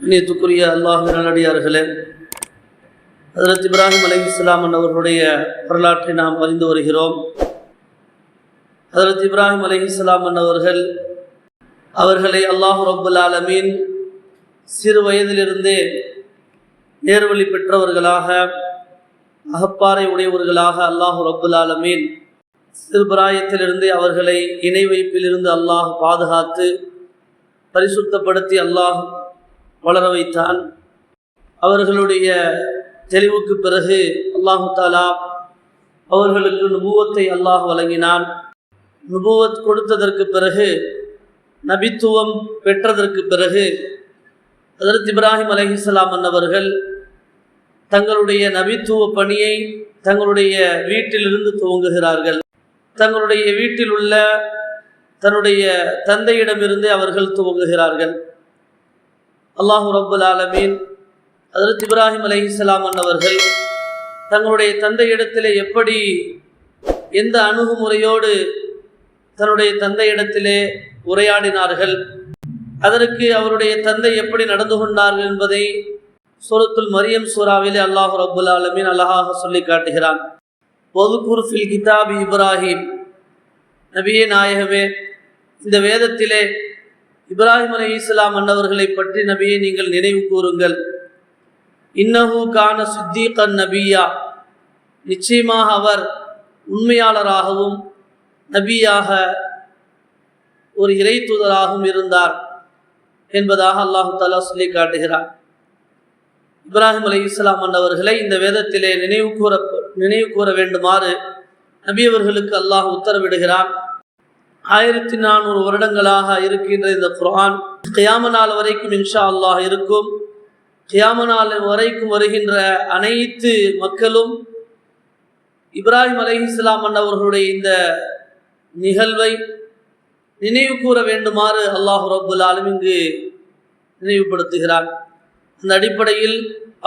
இணையத்துக்குரிய அல்லாஹ் நல்லடியார்களே ஹதரத் இப்ராஹிம் அலி இஸ்லாம் அவர்களுடைய வரலாற்றை நாம் அறிந்து வருகிறோம். ஹதரத் இப்ராஹிம் அலி இஸ்லாம் அவர்கள் அவர்களை அல்லாஹ் ரபுல் ஆலமீன் சிறு வயதிலிருந்தே நேர்வழி பெற்றவர்களாக அகப்பாறை உடையவர்களாக அல்லாஹ் ரபுல் ஆலமீன் சிறுபிராயத்திலிருந்தே அவர்களை இணை வைப்பிலிருந்து அல்லாஹ் பாதுகாத்து பரிசுத்தப்படுத்தி அல்லாஹ் வளர வைத்தான். அவர்களுடைய தெளிவுக்கு பிறகு அல்லாஹு தாலா அவர்களுக்கு நுபுவத்தை அல்லாஹ் வழங்கினான். நுபுவத் கொடுத்ததற்கு பிறகு நபித்துவம் பெற்றதற்கு பிறகு ஹதரத் இப்ராஹிம் அலஹிஸ்லாம் அன்னவர்கள் தங்களுடைய நபித்துவ பணியை தங்களுடைய வீட்டிலிருந்து துவங்குகிறார்கள். தங்களுடைய வீட்டில் உள்ள தன்னுடைய தந்தையிடமிருந்து அவர்கள் துவங்குகிறார்கள். அல்லாஹு ரபுல் ஆலமீன். ஹதரத் இப்ராஹிம் அலைஹிஸ்ஸலாம் அவர்கள் தங்களுடைய தந்தையிடத்திலே எப்படி எந்த அணுகுமுறையோடு தன்னுடைய தந்தையிடத்திலே உரையாடினார்கள் அதற்கு அவருடைய தந்தை எப்படி நடந்து கொண்டார்கள் என்பதை சூரத்துல் மரியம் சூறாவிலே அல்லாஹு ரபுல் ஆலமீன் அழகாக சொல்லி காட்டுகிறான். ஒதுக்குர் ஃபில் கிதாபி இப்ராஹிம். நபியே நாயகமே இந்த வேதத்திலே இப்ராஹிம் அலி இஸ்லாம் அன்னவர்களை பற்றி நபியை நீங்கள் நினைவு கூறுங்கள். இன்னஹு கான சித்தீகன் நபியா. நிச்சயமாக அவர் உண்மையாளராகவும் நபியாக ஒரு இறை தூதராகவும் இருந்தார் என்பதாக அல்லாஹு தாலா சொல்லி காட்டுகிறார். இப்ராஹிம் அலி இஸ்லாம் அன்னவர்களை இந்த வேதத்திலே நினைவு கூற நினைவு கூற வேண்டுமாறு நபியவர்களுக்கு அல்லாஹ் உத்தரவிடுகிறான். ஆயிரத்தி நானூறு வருடங்களாக இருக்கின்ற இந்த குரான் கியாம நாள் வரைக்கும் இன்ஷா அல்லாஹ் இருக்கும். கியாம நாள் வரைக்கும் வருகின்ற அனைத்து மக்களும் இப்ராஹிம் அலஹி இஸ்லாம் அண்ணவர்களுடைய இந்த நிகழ்வை நினைவு கூற வேண்டுமாறு அல்லாஹ் ரப்புல் ஆலம் இங்கு நினைவுபடுத்துகிறான். அந்த அடிப்படையில்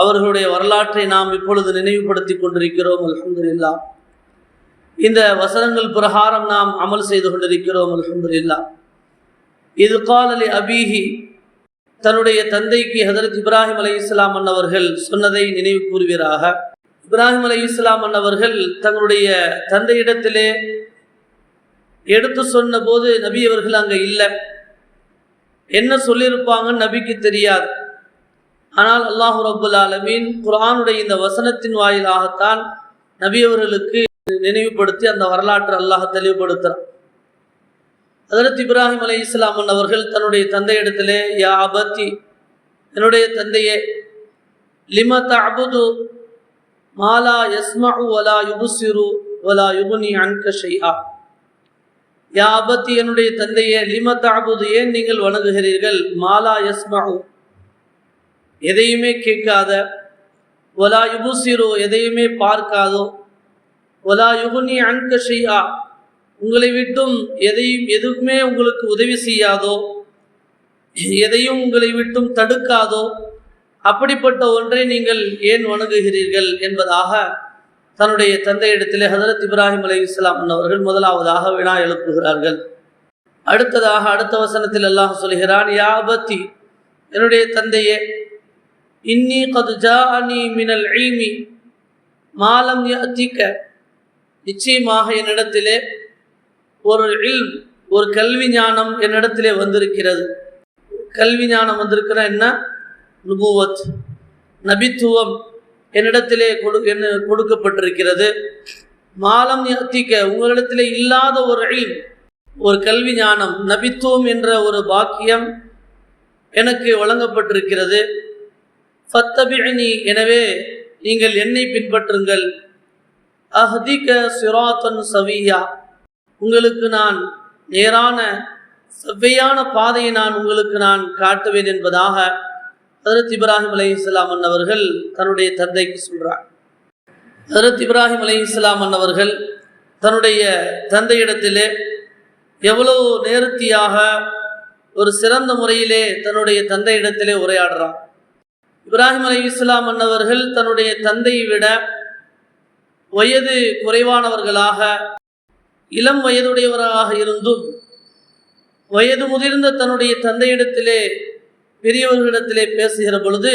அவர்களுடைய வரலாற்றை நாம் இப்பொழுது நினைவுபடுத்தி கொண்டிருக்கிறோம். அலமதுல்லா இந்த வசனங்கள் பிரகாரம் நாம் அமல் செய்து கொண்டிருக்கிறோம் அலமதுல்லா இது காலலி அபீஹி தன்னுடைய தந்தைக்கு ஹதரத் இப்ராஹிம் அலி இஸ்லாம் அன்னவர்கள் சொன்னதை நினைவு கூறுவீராக. இப்ராஹிம் அலி இஸ்லாம் அன்னவர்கள் தங்களுடைய தந்தையிடத்திலே எடுத்து சொன்ன போது நபி அவர்கள் அங்கே இல்லை. என்ன சொல்லியிருப்பாங்கன்னு நபிக்கு தெரியாது. ஆனால் அல்லாஹு ரபுல் ஆலமீன் குரானுடைய இந்த வசனத்தின் வாயிலாகத்தான் நபி அவர்களுக்கு நினைவுபடுத்தி அந்த வரலாற்று அல்லாஹ் தெளிவுபடுத்துகிறான் அதற்கு இப்ராஹிம் அலி இஸ்லாமன் அவர்கள் தன்னுடைய தந்தையிடத்திலே யா அபத்தி என்னுடைய தந்தையே லிம தபுது மாலா யஸ்மஹு வலா யுபுசிரு வலா யுபுனி அன்க ஷையா யா அபத்தி என்னுடைய தந்தையே லிம தபுது ஏன் நீங்கள் வணங்குகிறீர்கள்? மாலா யஸ்மஹு எதையுமே கேட்காத ஒலா யுபுசிரோ எதையுமே பார்க்காதோ ஒலா யுகுனி அன்க ஷையா உங்களை விட்டும் எதையும் எதுவுமே உங்களுக்கு உதவி செய்யாதோ எதையும் உங்களை விட்டும் தடுக்காதோ அப்படிப்பட்ட ஒன்றை நீங்கள் ஏன் வணங்குகிறீர்கள் என்பதாக தன்னுடைய தந்தையிடத்திலே ஹதரத் இப்ராஹிம் அலி இஸ்லாம் அவர்கள் முதலாவதாக வினா எழுப்புகிறார்கள். அடுத்ததாக அடுத்த வசனத்தில் அல்லாஹ் சொல்கிறான் யாபத்தி என்னுடைய தந்தையே இன்னி கது ஜாஅனி மினல் மாலம் யத்திக்க நிச்சயமாக என்னிடத்திலே ஒரு இல் ஒரு கல்வி ஞானம் என்னிடத்திலே வந்திருக்கிறது. கல்வி ஞானம் வந்திருக்கிற என்ன? நுபுவத் நபித்துவம் என்னிடத்திலே கொடு என்ன கொடுக்கப்பட்டிருக்கிறது. மாலம் அத்திக்க உங்களிடத்திலே இல்லாத ஒரு இல் ஒரு கல்வி ஞானம் நபித்துவம் என்ற ஒரு பாக்கியம் எனக்கு வழங்கப்பட்டிருக்கிறது. ஃபத்தபினி எனவே நீங்கள் என்னை பின்பற்றுங்கள். அஹதிக சிராத்தன் சவியா. உங்களுக்கு நான் நேரான செவ்வையான பாதையை நான் உங்களுக்கு நான் காட்டுவேன் என்பதாக ஹதரத் இப்ராஹிம் அலி இஸ்லாம் அன்னவர்கள் தன்னுடைய தந்தைக்கு சொல்கிறார் ஹதரத் இப்ராஹிம் அலி இஸ்லாம் அன்னவர்கள் தன்னுடைய தந்தையிடத்திலே எவ்வளோ நேர்த்தியாக ஒரு சிறந்த முறையிலே தன்னுடைய தந்தையிடத்திலே உரையாடுறார் இப்ராஹிம் அலி இஸ்லாம் அன்னவர்கள் தன்னுடைய தந்தையை விட வயது குறைவானவர்களாக இளம் வயதுடையவராக இருந்தும் வயது முதிர்ந்த தன்னுடைய தந்தையிடத்திலே பெரியவர்களிடத்திலே பேசுகிற பொழுது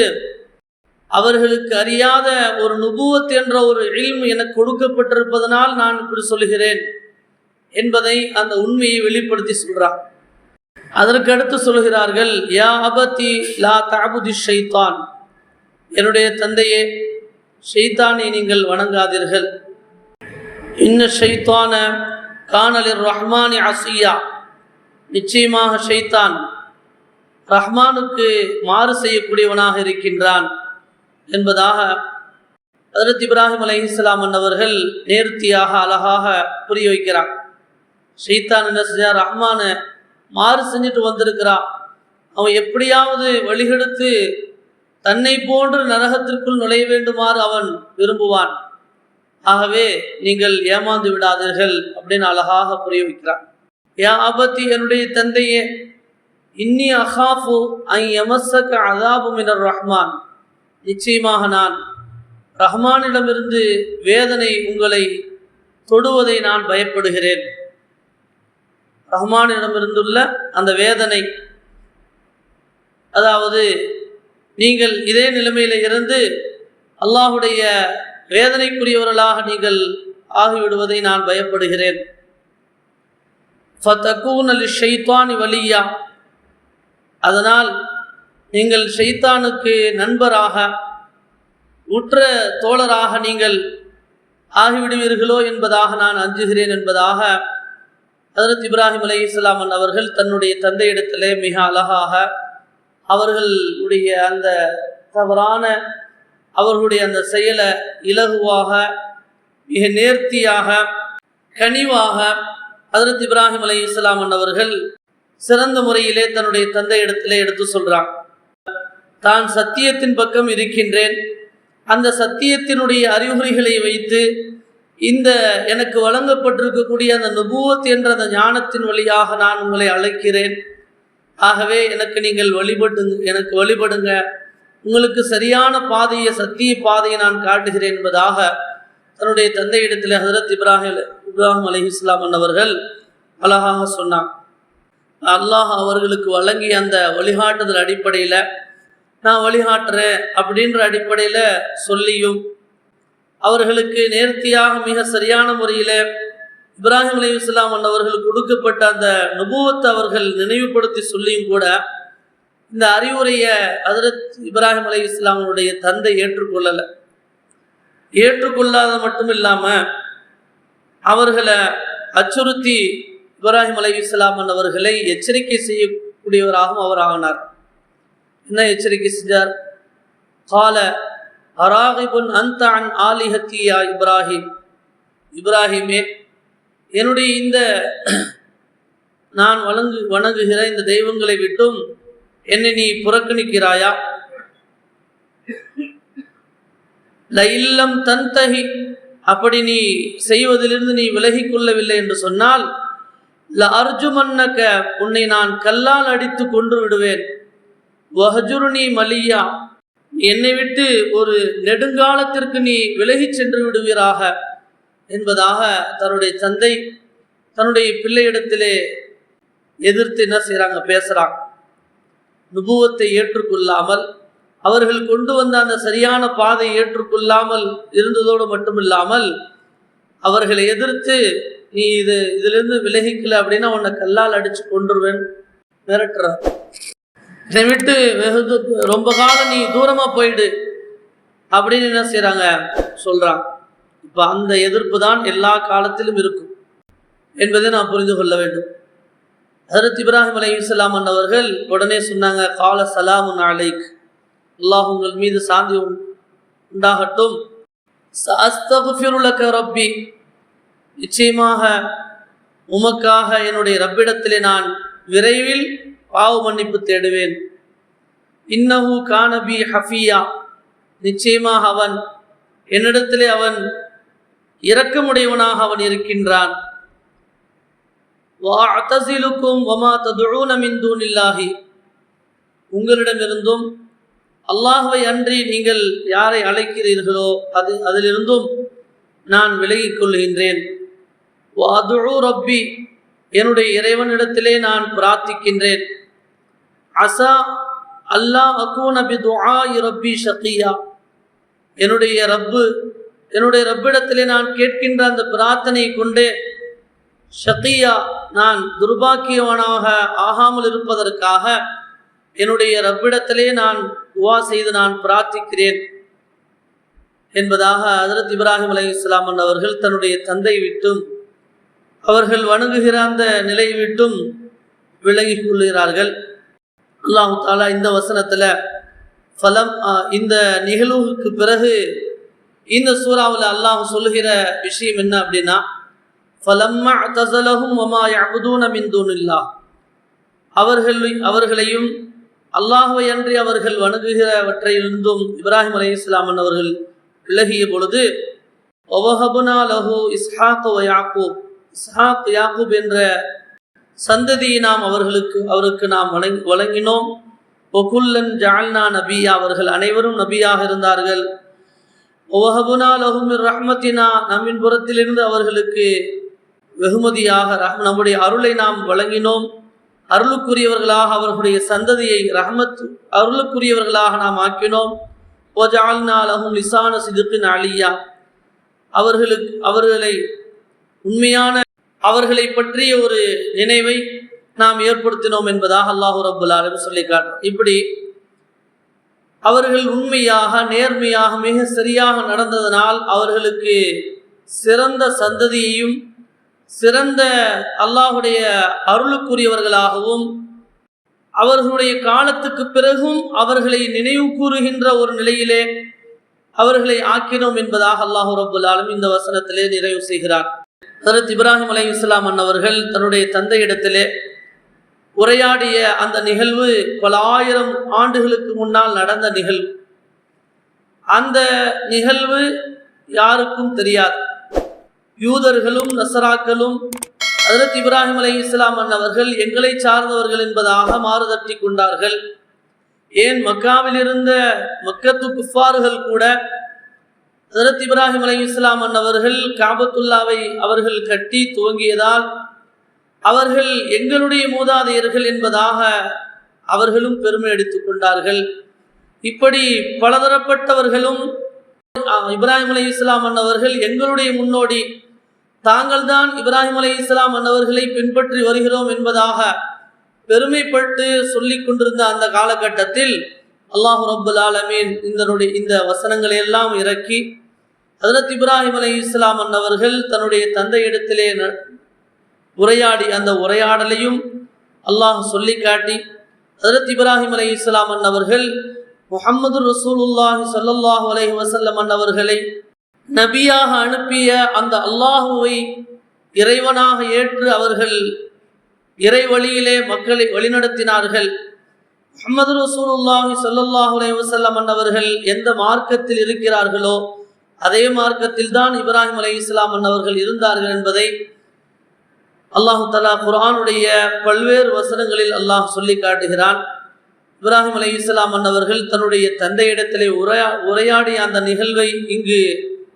அவர்களுக்கு அறியாத ஒரு நுபுவத் என்ற ஒரு இல்மு எனக்கு கொடுக்கப்பட்டிருப்பதனால் நான் இப்படி சொல்கிறேன் என்பதை அந்த உண்மையை வெளிப்படுத்தி சொல்கிறார் அதற்கு அடுத்து சொல்கிறார்கள் யா அபதி லா தாபுதி ஷைத்தான். என்னுடைய தந்தையே ஷைத்தானை நீங்கள் வணங்காதீர்கள். இன்ன ஷைத்தான காணலில் ரஹ்மானி அசியா. நிச்சயமாக ஷைத்தான் ரஹ்மானுக்கு மாறு செய்யக்கூடியவனாக இருக்கின்றான் என்பதாக ஹதரத் இப்ராஹிம் அலை இஸ்லாம் அவர்கள் நேர்த்தியாக அழகாக புரிய வைக்கிறார். ஷைத்தான் என்ன செஞ்சா ரஹ்மான மாறு செஞ்சுட்டு வந்திருக்கிறான். அவன் எப்படியாவது வழிகெடுத்து தன்னை போன்று நரகத்திற்குள் நுழைய வேண்டுமாறு அவன் விரும்புவான். ஆகவே நீங்கள் ஏமாந்து விடாதீர்கள் அப்படின்னு அழகாக புரிய வைக்கிறான். யா ஆபத்தி என்னுடைய தந்தையே இன்னி அஹாஃபு ஐ எமசக்க அதாபு மினர் ரஹ்மான். நிச்சயமாக நான் ரஹ்மானிடமிருந்து வேதனை உங்களை தொடுவதை நான் பயப்படுகிறேன். ரஹ்மானிடமிருந்துள்ள அந்த வேதனை அதாவது நீங்கள் இதே நிலைமையில இருந்து அல்லாஹுடைய வேதனைக்குரியவர்களாக நீங்கள் ஆகிவிடுவதை நான் பயப்படுகிறேன். வலியா. அதனால் நீங்கள் ஷைத்தானுக்கு நண்பராக உற்ற தோழராக நீங்கள் ஆகிவிடுவீர்களோ என்பதாக நான் அஞ்சுகிறேன் என்பதாக ஹசரத் இப்ராஹிம் அலி இஸ்லாமன் அவர்கள் தன்னுடைய தந்தையிடத்திலே மிக அழகாக அவர்களுடைய அந்த தவறான அவர்களுடைய அந்த செயலை இலகுவாக மிக நேர்த்தியாக கனிவாக ஹதரத் இப்ராஹிம் அலி இஸ்லாமன் அவர்கள் சிறந்த முறையிலே தன்னுடைய தந்தை இடத்திலே எடுத்து சொல்கிறான் தான் சத்தியத்தின் பக்கம் இருக்கின்றேன். அந்த சத்தியத்தினுடைய அறிகுறிகளை வைத்து இந்த எனக்கு வழங்கப்பட்டிருக்கக்கூடிய அந்த நுபுவத் என்ற அந்த ஞானத்தின் வழியாக நான் உங்களை அழைக்கிறேன். ஆகவே எனக்கு நீங்கள் வழிபடுங்க எனக்கு வழிபடுங்க. உங்களுக்கு சரியான பாதையை சத்திய பாதையை நான் காட்டுகிறேன் என்பதாக தன்னுடைய தந்தையிடத்தில் ஹசரத் இப்ராஹிம் இப்ராஹிம் அலி இஸ்லாம் அவர்கள் அழகாக சொன்னான் அல்லாஹ் அவர்களுக்கு வழங்கிய அந்த வழிகாட்டுதல் அடிப்படையில் நான் வழிகாட்டுறேன் அப்படின்ற அடிப்படையில் சொல்லியும் அவர்களுக்கு நேர்த்தியாக மிக சரியான முறையில் இப்ராஹிம் அலி இஸ்லாம் அவர்கள் கொடுக்கப்பட்ட அந்த நுபுவத்தை அவர்கள் நினைவுபடுத்தி சொல்லியும் கூட இந்த அறிவுரையை ஹதரத் இப்ராஹிம் அலி இஸ்லாமனுடைய தந்தை ஏற்றுக்கொள்ளலை. ஏற்றுக்கொள்ளாத மட்டும் இல்லாமல் அவர்களை அச்சுறுத்தி இப்ராஹிம் அலி இஸ்லாமன் அவர்களை எச்சரிக்கை செய்யக்கூடியவராகவும் அவர் ஆகினார் என்ன எச்சரிக்கை செஞ்சார்? கால அராகிபுன் அந்த அன் ஆலிஹத்தியா இப்ராஹிம். இப்ராஹிமே என்னுடைய இந்த நான் வணங்கு வணங்குகிற இந்த தெய்வங்களை விட்டும் என்னை நீ புறக்கணிக்கிறாயா? இல்லம் தன்தகி அப்படி நீ செய்வதிலிருந்து நீ விலகிக் கொள்ளவில்லை என்று சொன்னால் ல அர்ஜுமன்னக்க உன்னை நான் கல்லால் அடித்து கொன்று விடுவேன். வஹஜுருனி மலியா என்னை விட்டு ஒரு நெடுங்காலத்திற்கு நீ விலகிச் சென்று விடுவீராக. என்பதாக தன்னுடைய தந்தை தன்னுடைய பிள்ளையிடத்திலே எதிர்த்து என்ன செய்கிறாங்க பேசுகிறாங்க நுபுவத்தை ஏற்றுக்கொள்ளாமல் அவர்கள் கொண்டு வந்த அந்த சரியான பாதை ஏற்றுக்கொள்ளாமல் இருந்ததோடு மட்டுமில்லாமல் அவர்களை எதிர்த்து நீ இது இதிலிருந்து விலகிக்கல அப்படின்னா உன்னை கல்லால் அடிச்சு கொண்டுருவேன் மிரட்டுற இதை விட்டு வெகு தூ- ரொம்ப காலம் நீ தூரமாக போயிடு. அப்படின்னு என்ன செய்கிறாங்க சொல்கிறான் இப்போ அந்த எதிர்ப்பு தான் எல்லா காலத்திலும் இருக்கும் என்பதை நாம் புரிந்து கொள்ள வேண்டும். ஹதரத் இப்ராஹிம் அலி இஸ்லாம் அவர்கள் உடனே சொன்னாங்க கால சலாமுன் அலைக். அல்லாஹ் உங்கள் மீது சாந்தி உண்டாகட்டும். அஸ்தகுஃபிருலக ரப்பி. நிச்சயமாக உமக்காக என்னுடைய ரப்பிடத்திலே நான் விரைவில் பாவ மன்னிப்பு தேடுவேன். இன்னஹு கானபி ஹஃபியா. நிச்சயமாக அவன் என்னிடத்திலே அவன் இரக்கமுடையவனாக அவன் இருக்கின்றான். வஅதஸிலுக்கும் வமா ததுஊன உங்களிடமிருந்தும் அல்லாஹுவை அன்றி நீங்கள் யாரை அழைக்கிறீர்களோ அது அதிலிருந்தும் நான் விலகிக் கொள்கின்றேன் ரப்பி. என்னுடைய இறைவனிடத்திலே நான் பிரார்த்திக்கின்றேன். அசா அல்லாஹ் அக்கூன பி துஆஇ ரப்பி ஷத்தியா என்னுடைய ரப்பு என்னுடைய ரப்பிடத்திலே நான் கேட்கின்ற அந்த பிரார்த்தனையை கொண்டே ஷகியா நான் துர்பாக்கியவனாக ஆகாமல் இருப்பதற்காக என்னுடைய ரப்பிடத்திலே நான் துவா செய்து நான் பிரார்த்திக்கிறேன் என்பதாக ஹஜரத் இப்ராஹிம் அலி இஸ்லாமன் அவர்கள் தன்னுடைய தந்தை விட்டும் அவர்கள் வணங்குகிற அந்த நிலை விட்டும் விலகி கொள்கிறார்கள். அல்லாஹு தாலா இந்த வசனத்தில் ஃபலம் இந்த நிகழ்வுக்கு பிறகு இந்த சூறாவில் அல்லாஹ் சொல்லுகிற விஷயம் என்ன அப்படின்னா ஃபலம்மா தசலகும் ஒமா யபுதூன மின்தூனில்லா அவர்கள் அவர்களையும் அல்லாஹுவை அன்றி அவர்கள் வணங்குகிறவற்றையிலிருந்தும் இப்ராஹிம் அலி இஸ்லாமன் அவர்கள் விலகிய பொழுது ஒவஹபுனா லஹு இஸ்ஹாக் யாக்கூப். இஸ்ஹாக் யாக்கூப் என்ற சந்ததியை நாம் அவர்களுக்கு அவருக்கு நாம் வழங்கி வழங்கினோம். ஒகுல்லன் ஜால்னா நபியா. அவர்கள் அனைவரும் நபியாக இருந்தார்கள். ஒவஹபுனா லஹுமிர் ரஹ்மத்தினா நம்மின் புறத்திலிருந்து அவர்களுக்கு வெகுமதியாக ரஹ் நம்முடைய அருளை நாம் வழங்கினோம். அருளுக்குரியவர்களாக அவர்களுடைய சந்ததியை ரஹமத் அருளுக்குரியவர்களாக நாம் ஆக்கினோம். ஓஜால்னா லஹும் லிசான சிதுக்கின் அலியா அவர்களுக்கு அவர்களை உண்மையான அவர்களை பற்றிய ஒரு நினைவை நாம் ஏற்படுத்தினோம் என்பதாக அல்லாஹூ ரபுல் ஆலம் சொல்லி இப்படி அவர்கள் உண்மையாக நேர்மையாக மிக சரியாக நடந்ததனால் அவர்களுக்கு சிறந்த சந்ததியையும் சிறந்த அல்லாஹுடைய அருளுக்குரியவர்களாகவும் அவர்களுடைய காலத்துக்கு பிறகும் அவர்களை நினைவு கூறுகின்ற ஒரு நிலையிலே அவர்களை ஆக்கினோம் என்பதாக அல்லாஹு ரபுல் ஆலம் இந்த வசனத்திலே நிறைவு செய்கிறார். ஹரத் இப்ராஹிம் அலை இஸ்லாம் அன்னவர்கள் தன்னுடைய தந்தையிடத்திலே உரையாடிய அந்த நிகழ்வு பல ஆயிரம் ஆண்டுகளுக்கு முன்னால் நடந்த நிகழ்வு. அந்த நிகழ்வு யாருக்கும் தெரியாது. யூதர்களும் நசராக்களும் ஹதரத் இப்ராஹிம் அலை இஸ்லாம் அன்னவர்கள் எங்களை சார்ந்தவர்கள் என்பதாக மாறுதட்டி கொண்டார்கள். ஏன் மக்காவில் இருந்த மக்கத்து குஃபாறுகள் கூட அதரத் இப்ராஹிம் அலை இஸ்லாம் அன்னவர்கள் காபத்துல்லாவை அவர்கள் கட்டி துவங்கியதால் அவர்கள் எங்களுடைய மூதாதையர்கள் என்பதாக அவர்களும் பெருமை எடுத்துக் கொண்டார்கள். இப்படி பலதரப்பட்டவர்களும் இப்ராஹிம் அலி இஸ்லாம் அன்னவர்கள் எங்களுடைய முன்னோடி. தாங்கள் தான் இப்ராஹிம் அலி இஸ்லாம் அன்னவர்களை பின்பற்றி வருகிறோம் என்பதாக பெருமைப்பட்டு சொல்லிக் கொண்டிருந்த அந்த காலகட்டத்தில் அல்லாஹு ரபுல் ஆலமீன் இதனுடைய இந்த வசனங்களை எல்லாம் இறக்கி ஹதரத் இப்ராஹிம் அலி இஸ்லாம் அன்னவர்கள் தன்னுடைய தந்தையிடத்திலே உரையாடி அந்த உரையாடலையும் அல்லாஹ் சொல்லி காட்டி அதரத் இப்ராஹிம் அலி இஸ்லாம் அன்னவர்கள் முகமது ரசூலுல்லாஹி சல்லாஹூ அலஹி வசல்லம் அன்னவர்களை நபியாக அனுப்பிய அந்த அல்லாஹுவை இறைவனாக ஏற்று அவர்கள் இறை வழியிலே மக்களை வழிநடத்தினார்கள். முகமது ரசூலுல்லாஹி சல்லாஹூ அலஹி வசல்லம் அன்னவர்கள் எந்த மார்க்கத்தில் இருக்கிறார்களோ அதே மார்க்கத்தில் தான் இப்ராஹிம் அலி இஸ்லாம் அன்னவர்கள் இருந்தார்கள் என்பதை அல்லாஹு தலா குரானுடைய பல்வேறு வசனங்களில் அல்லாஹ் சொல்லி காட்டுகிறான். இப்ராஹிம் அலி இஸ்லாம் அன்னவர்கள் தன்னுடைய தந்தையிடத்திலே உரையா உரையாடிய அந்த நிகழ்வை இங்கு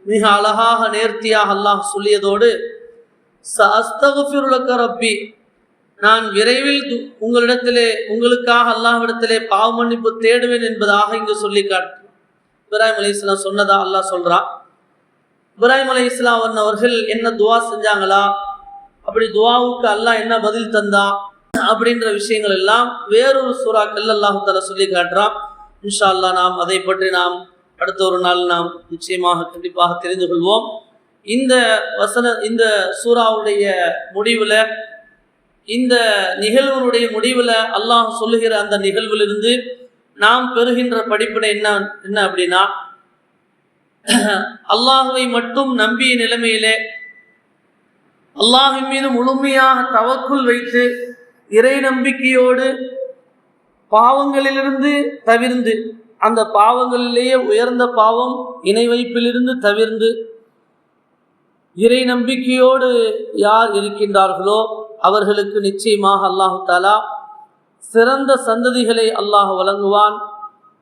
மிக அழகாக நேர்த்தியாக அல்லாஹ் சொல்லியதோடு அஸ்தகுஃபிருலக்க ரப்பி நான் விரைவில் உங்களிடத்திலே உங்களுக்காக அல்லாஹ்விடத்திலே பாவ மன்னிப்பு தேடுவேன் என்பதாக இங்கு சொல்லி காட்டு இப்ராஹிம் அலி இஸ்லாம் சொன்னதா அல்லாஹ் சொல்றான். இப்ராஹிம் அலி இஸ்லாம் அவர்கள் என்ன துவா செஞ்சாங்களா? அப்படி துவாவுக்கு அல்லாஹ் என்ன பதில் தந்தான் அப்படின்ற விஷயங்கள் எல்லாம் வேறொரு சூறாக்கள் அல்லாஹால சொல்லி காட்டுறான். இன்ஷா அல்லா நாம் அதை பற்றி நாம் அடுத்த ஒரு நாள் நாம் நிச்சயமாக கண்டிப்பாக தெரிந்து கொள்வோம். இந்த வசன இந்த சூறாவுடைய முடிவில் இந்த நிகழ்வுடைய முடிவில் அல்லாஹ் சொல்லுகிற அந்த நிகழ்விலிருந்து நாம் பெறுகின்ற படிப்பினை என்ன என்ன அப்படின்னா அல்லாஹுவை மட்டும் நம்பிய நிலைமையிலே அல்லாஹின் மீது முழுமையாக தவக்குள் வைத்து இறை நம்பிக்கையோடு பாவங்களிலிருந்து தவிர்ந்து அந்த பாவங்களிலேயே உயர்ந்த பாவம் இணை வைப்பிலிருந்து தவிர்ந்து இறை நம்பிக்கையோடு யார் இருக்கின்றார்களோ அவர்களுக்கு நிச்சயமாக அல்லாஹு தாலா சிறந்த சந்ததிகளை அல்லாஹ் வழங்குவான்.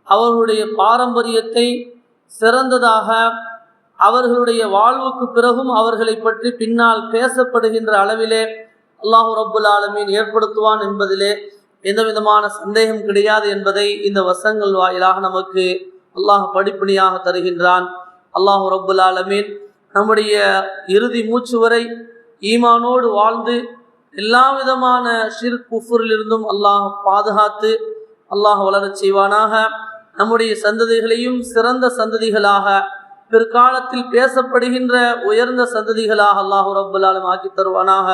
அவர்களுடைய பாரம்பரியத்தை சிறந்ததாக அவர்களுடைய வாழ்வுக்கு பிறகும் அவர்களை பற்றி பின்னால் பேசப்படுகின்ற அளவிலே அல்லாஹு ரப்புல் ஆலமீன் ஏற்படுத்துவான் என்பதிலே எந்த விதமான சந்தேகம் கிடையாது என்பதை இந்த வசங்கள் வாயிலாக நமக்கு அல்லாஹ் படிப்பணியாக தருகின்றான். அல்லாஹு ரப்புல் ஆலமீன் நம்முடைய இறுதி மூச்சு வரை ஈமானோடு வாழ்ந்து எல்லா விதமான ஷிர் குஃபுரிலிருந்தும் அல்லாஹ் பாதுகாத்து அல்லாஹ் வளரச் செய்வானாக. நம்முடைய சந்ததிகளையும் சிறந்த சந்ததிகளாக பிற்காலத்தில் பேசப்படுகின்ற உயர்ந்த சந்ததிகளாக அல்லாஹ் ரபுல்லாலும் ஆக்கி தருவானாக.